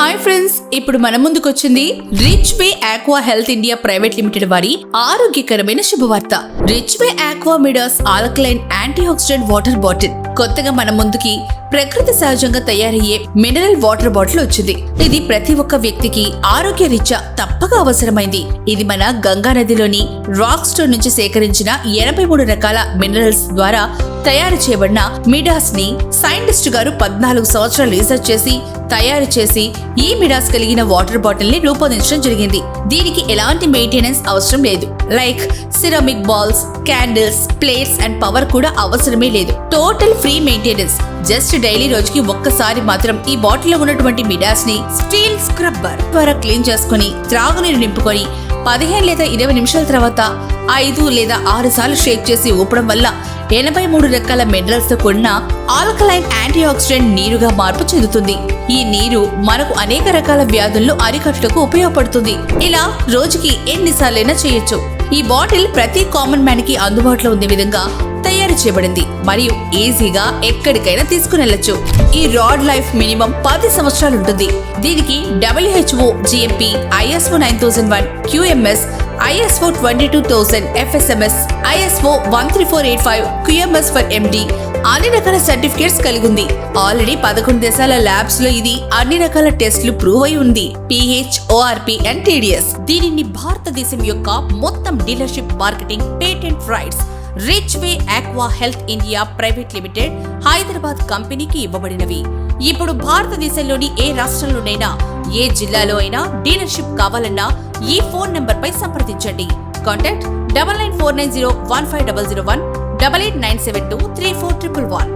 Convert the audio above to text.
Hi friends ఇప్పుడు మన ముందుకు వచ్చింది rich way aqua health India private limited వారి ఆరోగ్యకరమైన శుభవార్త. Rich way aqua midas alkaline anti oxidant water bottle కొత్తగా మన ముందుకి ప్రకృతి సహజంగా తయారయ్యే మినరల్ వాటర్ బాటిల్ వచ్చింది. ఇది ప్రతి ఒక్క వ్యక్తికి ఆరోగ్య రీత్యా తప్పక అవసరమైంది. ఇది మన గంగా నదిలోని రాక్ స్టోన్ నుంచి సేకరించిన ఎనభై మూడు రకాల మినరల్స్ ద్వారా తయారు చేయబడిన మిడాస్ని సైంటిస్ట్ గారు పద్నాలుగు సంవత్సరాలు రీసెర్చ్ చేసి తయారు చేసి ఈ మిడాస్ కలిగిన వాటర్ బాటిల్ని రూపొందించడం జరిగింది. దీనికి ఎలాంటి మెయింటెనెన్స్ అవసరం లేదు. Like ceramic balls candles plates and power కూడా అవసరమే లేదు. Total free maintenance just daily రోజుకి ఒక్కసారి మాత్రం ఈ బాటిల్లో ఉన్నటువంటి మిడాస్ని స్టీల్ స్క్రబ్బర్ ద్వారా క్లీన్ చేసుకుని త్రాగునీరు నింపుకొని పదిహేను లేదా ఇరవై నిమిషాల తర్వాత ఐదు లేదా ఆరు సార్లు షేక్ చేసి ఊపడం వల్ల ఎనభై మూడు రకాల మినరల్స్తో కూడిన ఆల్కలైన్ యాంటీ ఆక్సిడెంట్ నీరుగా మార్పు చెందుతుంది. ఈ నీరు మనకు అనేక రకాల వ్యాధులను అరికట్టుకు ఉపయోగపడుతుంది. ఇలా రోజుకి ఎన్నిసార్లైనా చేయొచ్చు. ఈ బాటిల్ ప్రతి కామన్ మ్యాన్కి అందుబాటులో ఉండే విధంగా తయారు చేయబడింది. మరియు ఈజీగా ఎక్కడికైనా తీసుకుని వెళ్ళొచ్చు. ఈ రాడ్ లైఫ్ మినిమం పది సంవత్సరాలు ఉంటుంది. దీనికి WHO GMP ISO nine thousand one QMS ISO twenty two thousand FSMS ISO one three four eight five QMS for MD అన్ని రకాల సర్టిఫికేట్స్ కలిగి ఉంది ఆల్రెడీ పదకొండు దేశాల ల్యాబ్స్లో ఇది అన్ని రకాల టెస్ట్లు ప్రూవ్ అయి ఉంది. పిహెచ్ ఓఆర్పి అండ్ టీడీఎస్ దీనిని భారతదేశం యొక్క మొత్తం dealership marketing patent rights rich way aqua health India private limited Hyderabad కంపెనీకి ఇవ్వబడినవి. ఇప్పుడు భారతదేశంలోని ఏ రాష్ట్రంలోనైనా ఏ జిల్లాలో అయినా డీలర్షిప్ కావాలన్నా ఈ ఫోన్ నంబర్ పై సంప్రదించండి. Contact double nine four nine zero one five double zero one double eight nine seven two three four triple one